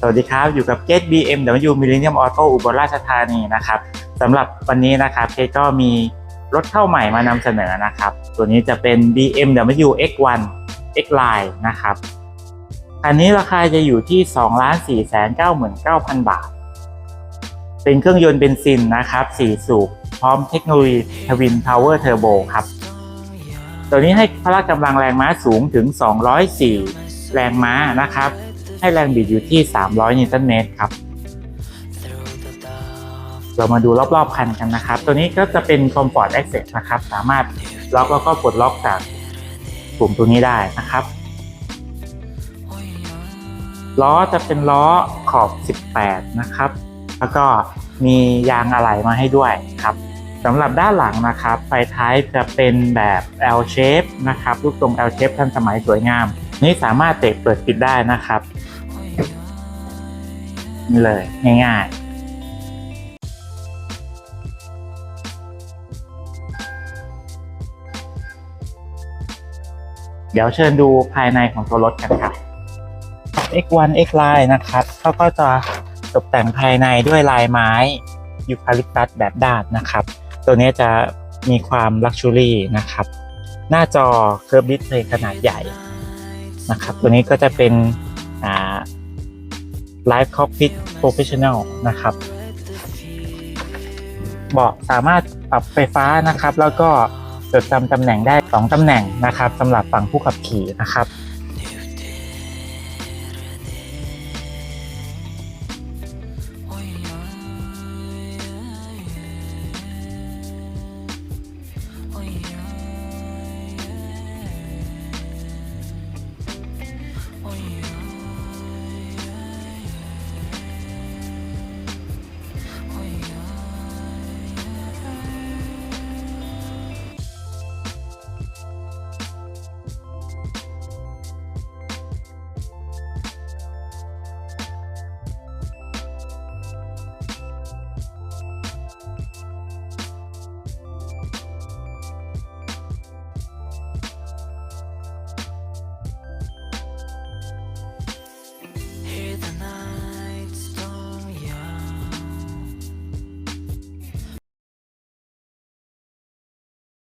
สวัสดีครับ อยู่กับเกต BMW Millennium Auto อุบลราชธานีนะครับสำหรับวันนี้นะครับเกตก็มีรถเข้าใหม่มานำเสนอนะครับ ตัวนี้จะเป็น BMW X1 X Line นะครับคันนี้ราคาจะอยู่ที่ 2 4 9 9 0 0 0 บาท เป็นเครื่องยนต์เบนซินนะครับ 4 สูบ พร้อมเทคโนโลยีทวินพาวเวอร์เทอร์โบครับ ตัวนี้ให้พละกำลังแรงม้าสูงถึง 204 แรงม้านะครับ ให้แรงบิดอยู่ที่ 300 นิวตันเมตรครับ เรามาดูรอบๆคันกันนะครับ ตัวนี้ก็จะเป็น Comfort Access นะครับ สามารถล็อกแล้วก็ปลดล็อกจากปุ่มตัวนี้ได้นะครับ ล้อจะเป็นล้อขอบ 18 นะครับ แล้วก็มียางอะไหล่มาให้ด้วยครับสำหรับด้านหลังนะครับ ไฟท้ายจะเป็นแบบ L shape นะครับ รูปทรง L shape ทันสมัยสวยงาม นี่สามารถเตะเปิดปิดได้นะครับ นี่เลยง่ายๆเดี๋ยวเชิญดูภายในของตัวรถกันครับ X1 X Line นะครับเขาก็จะตกแต่งภายในด้วยลายไม้ยูคาลิปตัสแบบด้านนะครับ ตัวนี้จะมีความลักชัวรี่นะครับ หน้าจอเค r ร์ d ดิสเพลย์ขนาดใหญ่นะครับ ตัวนี้ก็จะเป็นอ่า Live Cockpit Professional นะครับเบาะสามารถปรับไฟฟ้านะครับ แล้วก็จดจำตำแหน่งได้ 2ตำแหน่งนะครับสำหรับฝั่งผู้ขับขี่นะครับ